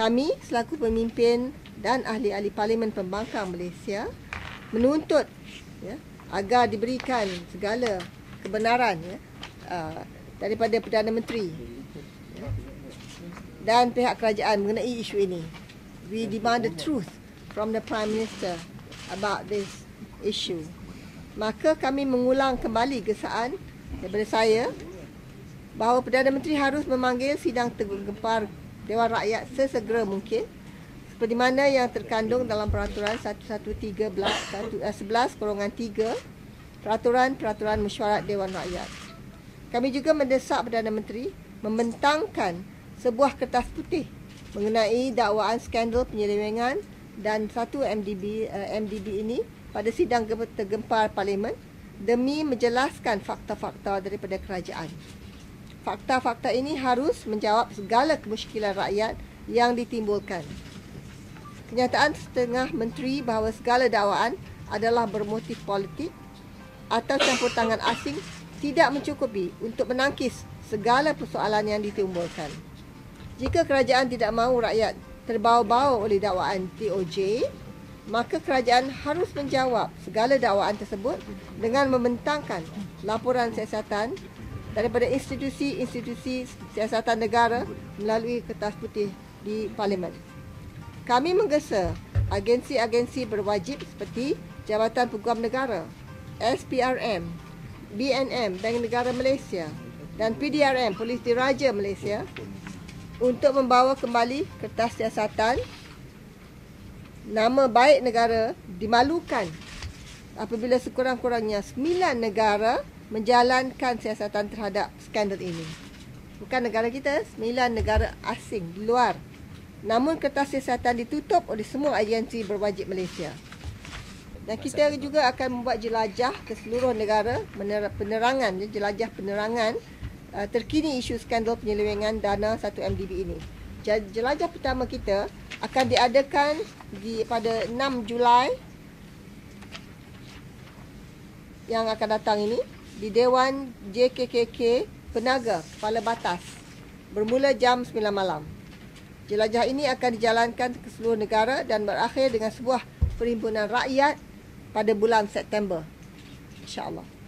Kami selaku pemimpin dan ahli-ahli parlimen pembangkang Malaysia menuntut ya, agar diberikan segala kebenaran ya, uh, daripada Perdana Menteri ya, dan pihak kerajaan mengenai isu ini. We demand the truth from the Prime Minister about this issue. Maka kami mengulang kembali gesaan daripada saya bahawa Perdana Menteri harus memanggil sidang tergempar Dewan Rakyat sesegera mungkin seperti mana yang terkandung dalam peraturan 113 11 kolongan 3 peraturan-peraturan mesyuarat Dewan Rakyat. Kami juga mendesak Perdana Menteri membentangkan sebuah kertas putih mengenai dakwaan skandal penyelewengan dan satu MDB eh, MDB ini pada sidang tergempar parlimen demi menjelaskan fakta-fakta daripada kerajaan. Fakta-fakta ini harus menjawab segala kemusykilan rakyat yang ditimbulkan. Kenyataan setengah menteri bahawa segala dakwaan adalah bermotif politik atau campur tangan asing tidak mencukupi untuk menangkis segala persoalan yang ditimbulkan. Jika kerajaan tidak mahu rakyat terbawa-bawa oleh dakwaan TOJ, maka kerajaan harus menjawab segala dakwaan tersebut dengan membentangkan laporan siasatan daripada institusi-institusi siasatan negara melalui kertas putih di parlimen. Kami menggesa agensi-agensi berwajib seperti Jabatan Peguam Negara, SPRM, BNM, Bank Negara Malaysia dan PDRM, Polis Diraja Malaysia untuk membawa kembali kertas siasatan nama baik negara dimalukan apabila sekurang-kurangnya 9 negara menjalankan siasatan terhadap skandal ini. Bukan negara kita, sembilan negara asing di luar. Namun kertas siasatan ditutup oleh semua agensi berwajib Malaysia. Dan kita juga akan membuat jelajah ke seluruh negara penerangan, jelajah penerangan uh, terkini isu skandal penyelewengan dana 1MDB ini. Jelajah pertama kita akan diadakan di pada 6 Julai yang akan datang ini di Dewan JKKK Penaga Kepala Batas bermula jam 9 malam. Jelajah ini akan dijalankan ke seluruh negara dan berakhir dengan sebuah perhimpunan rakyat pada bulan September. InsyaAllah.